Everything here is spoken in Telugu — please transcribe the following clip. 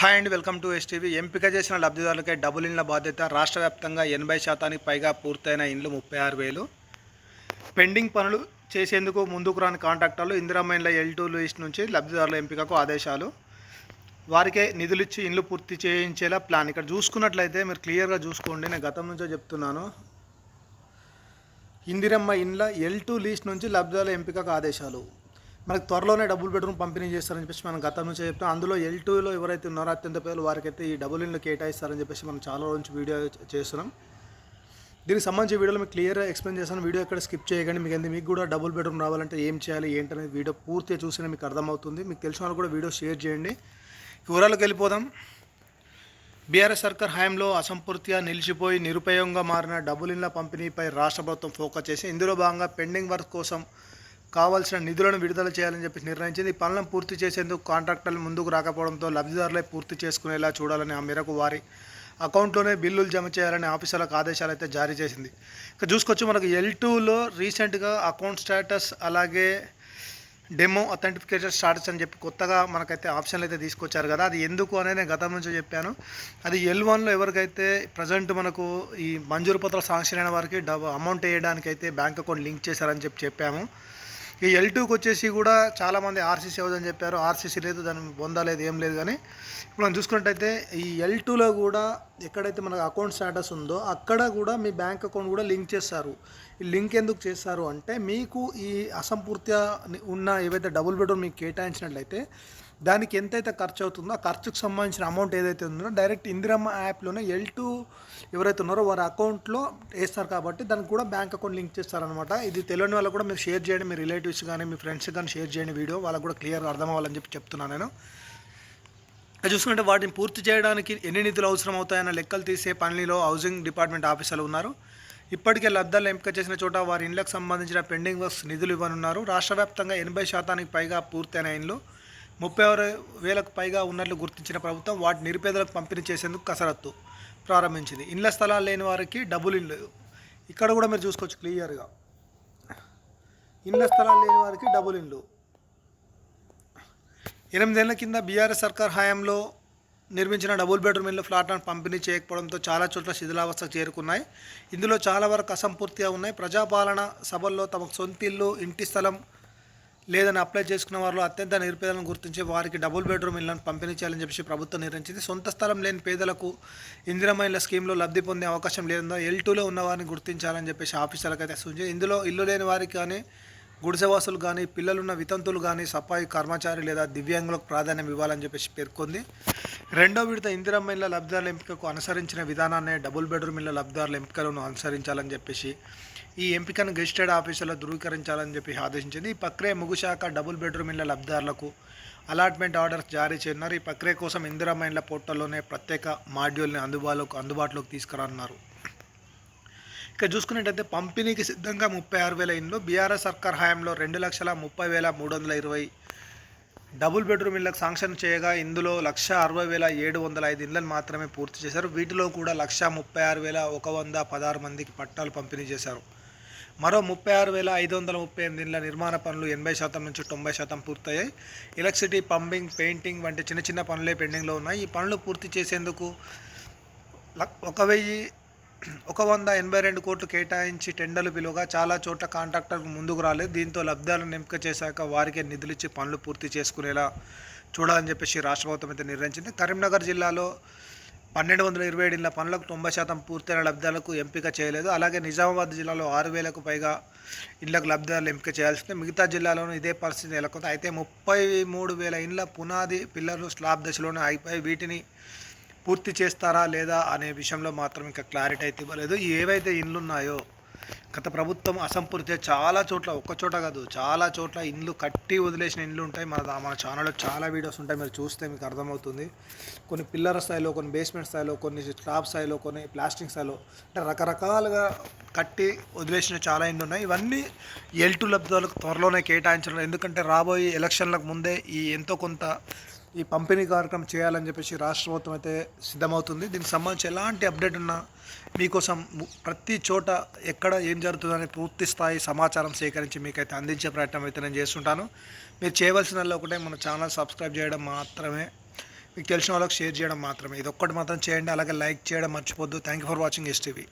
Hi and welcome to STV. ఎంపిక చేసిన లబ్ధిదారులకే డబుల్ ఇండ్ల బాధ్యత. రాష్ట్ర వ్యాప్తంగా ఎనభై శాతానికి పైగా పూర్తయిన ఇండ్లు ముప్పై ఆరు వేలు. పెండింగ్ పనులు చేసేందుకు ముందుకు రాని కాంట్రాక్టర్లు ఇందిరమ్మ ఇండ్ల ఎల్ టూ లిస్ట్ నుంచి లబ్ధిదారుల ఎంపికకు ఆదేశాలు. వారికే నిధులు ఇచ్చి ఇండ్లు పూర్తి చేయించేలా ప్లాన్. ఇక్కడ చూసుకున్నట్లయితే మీరు క్లియర్గా చూసుకోండి నేను గతం నుంచో చెప్తున్నాను. ఇందిరమ్మ ఇండ్ల ఎల్ టూ లీస్ట్ నుంచి లబ్ధిదారుల ఎంపికకు ఆదేశాలు. మనకు త్వరలోనే డబుల్ బెడ్రూమ్ పంపిణీ చేస్తారని చెప్పేసి మనం గతం నుంచి చెప్తాం. అందులో ఎల్ టూలో ఎవరైతే ఉన్నారో అత్యంత పేదలు వారికైతే ఈ డబుల్ ఇన్లు కేటాయిస్తారని చెప్పేసి మనం చాలా రోజు నుంచి వీడియో చేస్తున్నాం. దీనికి సంబంధించి వీడియోలో మీకు క్లియర్గా ఎక్స్ప్లెయిన్ చేస్తాను. వీడియో ఎక్కడ స్కిప్ చేయకండి. మీకు ఎందుకు మీకు కూడా డబుల్ బెడ్రూమ్ రావాలంటే ఏం చేయాలి ఏంటనేది వీడియో పూర్తిగా చూసినా మీకు అర్థమవుతుంది. మీకు తెలిసిన వాళ్ళు కూడా వీడియో షేర్ చేయండి. వివరాలకు వెళ్ళిపోదాం. బీఆర్ఎస్ సర్కార్ హయాంలో అసంపూర్తిగా నిలిచిపోయి నిరుపయోగంగా మారిన డబుల్ ఇండ్ల పంపిణీపై రాష్ట్ర ప్రభుత్వం ఫోకస్ చేసి ఇందులో భాగంగా పెండింగ్ వర్క్ కోసం కావాల్సిన నిధులను విడుదల చేయాలని చెప్పి నిర్ణయించింది. ఈ పనులను పూర్తి చేసేందుకు కాంట్రాక్టర్లు ముందుకు రాకపోవడంతో లబ్ధిదారులే పూర్తి చేసుకునేలా చూడాలని ఆ మేరకు వారి అకౌంట్లోనే బిల్లులు జమ చేయాలని ఆఫీసర్లకు ఆదేశాలు అయితే జారీ చేసింది. ఇక చూసుకొచ్చి మనకు ఎల్ టూలో రీసెంట్గా అకౌంట్ స్టేటస్ అలాగే డెమో అథెంటిఫికేషన్ స్టాటస్ అని చెప్పి కొత్తగా మనకైతే ఆప్షన్లు అయితే తీసుకొచ్చారు కదా. అది ఎందుకు అనేది నేను గతం నుంచి చెప్పాను. అది ఎల్ వన్లో ఎవరికైతే ప్రజెంట్ మనకు ఈ మంజూరు పత్రాలు శాంక్షన్ అయిన వారికి డబ్ అమౌంట్ వేయడానికి అయితే బ్యాంక్ అకౌంట్ లింక్ చేశారని చెప్పి చెప్పాము. ఈ ఎల్ టూకి వచ్చేసి కూడా చాలామంది ఆర్సీసీ అవ్వదని చెప్పారు. ఆర్సీసీ లేదు దాన్ని పొందలేదు ఏం లేదు కానీ ఇప్పుడు మనం చూసుకున్నట్టయితే ఈ ఎల్ టూలో కూడా ఎక్కడైతే మనకు అకౌంట్ స్టేటస్ ఉందో అక్కడ కూడా మీ బ్యాంక్ అకౌంట్ కూడా లింక్ చేస్తారు ఈ లింక్ ఎందుకు చేస్తారు అంటే మీకు ఈ అసంపూర్తిగా ఉన్న ఏవైతే డబుల్ బెడ్రూమ్ మీకు కేటాయించినట్లయితే దానికి ఎంతైతే ఖర్చు అవుతుందో ఆ ఖర్చుకు సంబంధించిన అమౌంట్ ఏదైతే ఉందో డైరెక్ట్ ఇందిరమ్మ యాప్లోనే ఎల్ టూ ఎవరైతే ఉన్నారో వారి అకౌంట్లో వేస్తారు కాబట్టి దానికి కూడా బ్యాంక్ అకౌంట్ లింక్ చేస్తారనమాట ఇది తెలియని వాళ్ళు కూడా మీరు షేర్ చేయండి మీ రిలేటివ్స్ కానీ మీ ఫ్రెండ్స్ కానీ షేర్ చేయండి వీడియో. వాళ్ళకు కూడా క్లియర్గా అర్థం అవ్వాలని చెప్పి చెప్తున్నాను నేను. అది చూసుకుంటే వాటిని పూర్తి చేయడానికి ఎన్ని నిధులు అవసరం అవుతాయన్న లెక్కలు తీసే పనిలో హౌసింగ్ డిపార్ట్మెంట్ ఆఫీసర్లు ఉన్నారు. ఇప్పటికే లబ్ధాలు ఎంపిక చేసిన చోట వారి ఇండ్లకు సంబంధించిన పెండింగ్ వర్క్స్ నిధులు ఇవ్వనున్నారు. రాష్ట్ర వ్యాప్తంగా ఎనభై శాతానికి పైగా పూర్తయిన ఇండ్లు ముప్పై ఆరు వేలకు పైగా ఉన్నట్లు గుర్తించిన ప్రభుత్వం వాటి నిరుపేదలకు పంపిణీ చేసేందుకు కసరత్తు ప్రారంభించింది. ఇండ్ల స్థలాలు లేని వారికి డబుల్ ఇల్లు ఇక్కడ కూడా మీరు చూసుకోవచ్చు క్లియర్గా. ఇండ్ల స్థలాలు లేని వారికి డబుల్ ఇల్లు ఎనిమిదేళ్ళ కింద బీఆర్ఎస్ సర్కార్ హయాంలో నిర్మించిన డబుల్ బెడ్రూమ్ ఇల్లు ఫ్లాట్లను పంపిణీ చేయకపోవడంతో చాలా చోట్ల శిథిలావస్థకు చేరుకున్నాయి. ఇందులో చాలా వరకు అసంపూర్తిగా ఉన్నాయి. ప్రజాపాలన సభల్లో తమకు సొంత ఇల్లు ఇంటి స్థలం లేదని అప్లై చేసుకున్న వారిలో అత్యంత నిరుపేదలను గుర్తించి వారికి డబుల్ బెడ్రూమ్ ఇళ్ళను పంపిణీ చేయాలని చెప్పి ప్రభుత్వం నిర్ణయించింది. సొంత స్థలం లేని పేదలకు ఇందిరమైన స్కీమ్లో లబ్ధి పొందే అవకాశం లేదో ఎల్ టూలో ఉన్న వారిని గుర్తించాలని చెప్పేసి ఆఫీసర్లకు అయితే సూచించింది ఇందులో ఇల్లు లేని వారికి కానీ గుడిసెవాసులు కానీ పిల్లలున్న వితంతులు కానీ సఫాయి కర్మచారి లేదా దివ్యాంగులకు ప్రాధాన్యం ఇవ్వాలని చెప్పేసి పేర్కొంది. రెండో విడత ఇందిరమ్మ ఇళ్ళ లబ్ధిదారుల ఎంపికకు అనుసరించిన విధానాన్ని డబుల్ బెడ్రూమ్ ఇళ్ళ లబ్ధిదారుల ఎంపికలను అనుసరించాలని చెప్పేసి ఈ ఎంపికను గెజిటెడ్ ఆఫీసులో ధృవీకరించాలని చెప్పి ఆదేశించింది. ఈ ప్రక్రియ ముగుశాక డబుల్ బెడ్రూమ్ ఇళ్ళ లబ్ధిదారులకు అలాట్మెంట్ ఆర్డర్స్ జారీ చేయనున్నారు. ఈ ప్రక్రియ కోసం ఇందిరమ్మ పోర్టల్లోనే ప్రత్యేక మాడ్యూల్ని అందుబాటులోకి అందుబాటులోకి తీసుకురానున్నారు. ఇక చూసుకున్నట్టయితే పంపిణీకి సిద్ధంగా ముప్పై ఆరు వేల ఇండ్లు బీఆర్ఎస్ సర్కార్ హయాంలో రెండు లక్షల ముప్పై వేల మూడు వందల ఇరవై డబుల్ బెడ్రూమ్ ఇళ్ళకు శాంక్షన్ చేయగా ఇందులో లక్ష అరవై వేల ఏడు వందల ఐదు ఇళ్ళను మాత్రమే పూర్తి చేశారు. వీటిలో కూడా లక్ష ముప్పై ఆరు వేల ఒక వంద పదహారు మందికి పట్టాలు పంపిణీ చేశారు. మరో ముప్పై ఆరు వేల ఐదు వందల ముప్పై ఎనిమిది నిర్మాణ పనులు ఎనభై శాతం నుంచి తొంభై శాతం పూర్తయ్యాయి. ఎలక్ట్రిసిటీ పంపింగ్ పెయింటింగ్ వంటి చిన్న చిన్న పనులే పెండింగ్లో ఉన్నాయి. ఈ పనులు పూర్తి చేసేందుకు లక్- ఒక వెయ్యి ఒక వంద ఎనభై రెండు కోట్లు కేటాయించి టెండర్లు పిలువగా చాలా చోట్ల కాంట్రాక్టర్ ముందుకు రాలేదు. దీంతో లబ్ధాలను ఎంపిక చేశాక వారికే నిధులిచ్చి పనులు పూర్తి చేసుకునేలా చూడాలని చెప్పేసి రాష్ట్ర ప్రభుత్వం అయితే నిర్ణయించింది. కరీంనగర్ జిల్లాలో పన్నెండు వందల ఇరవై ఏడు ఇళ్ళ పనులకు తొంభై శాతం పూర్తయిన లబ్ధాలకు ఎంపిక చేయలేదు. అలాగే నిజామాబాద్ జిల్లాలో ఆరు వేలకు పైగా ఇళ్ళకు లబ్ధిదారులు ఎంపిక చేయాల్సింది. మిగతా జిల్లాలోనూ ఇదే పరిస్థితి నెలకొంది. అయితే ముప్పై మూడు వేల ఇండ్ల పునాది పిల్లర్లు స్లాబ్ దశలోనే అయిపోయి వీటిని పూర్తి చేస్తారా లేదా అనే విషయంలో మాత్రం ఇంకా క్లారిటీ అయితే ఇవ్వలేదు. ఏవైతే ఇండ్లు ఉన్నాయో గత ప్రభుత్వం అసంపూర్తి చాలా చోట్ల ఒక్క చోట కాదు చాలా చోట్ల ఇండ్లు కట్టి వదిలేసిన ఇండ్లు ఉంటాయి. మన మన ఛానల్లో చాలా వీడియోస్ ఉంటాయి. మీరు చూస్తే మీకు అర్థమవుతుంది. కొన్ని పిల్లర్ స్థాయిలో కొన్ని బేస్మెంట్ స్థాయిలో కొన్ని స్లాబ్ స్థాయిలో కొన్ని ప్లాస్టిక్ స్థాయిలో అంటే రకరకాలుగా కట్టి వదిలేసిన చాలా ఇండ్లు ఉన్నాయి. ఇవన్నీ ఎల్టు లబ్ధాలకు త్వరలోనే కేటాయించడం ఎందుకంటే రాబోయే ఎలక్షన్లకు ముందే ఈ ఎంతో కొంత ఈ పంపిణీ కార్యక్రమం చేయాలని చెప్పేసి రాష్ట్ర ప్రభుత్వం అయితే సిద్ధమవుతుంది. దీనికి సంబంధించి ఎలాంటి అప్డేట్ ఉన్నా మీకోసం ప్రతి చోట ఎక్కడ ఏం జరుగుతుందని పూర్తి స్థాయి సమాచారం సేకరించి మీకైతే అందించే ప్రయత్నం అయితే నేను చేస్తుంటాను. మీరు చేయవలసిన ఒకటే మన ఛానల్ సబ్స్క్రైబ్ చేయడం మాత్రమే. మీకు తెలిసిన వాళ్ళకి షేర్ చేయడం మాత్రమే. ఇది ఒక్కటి మాత్రం చేయండి. అలాగే లైక్ చేయడం మర్చిపోద్దు. Thank you for watching STV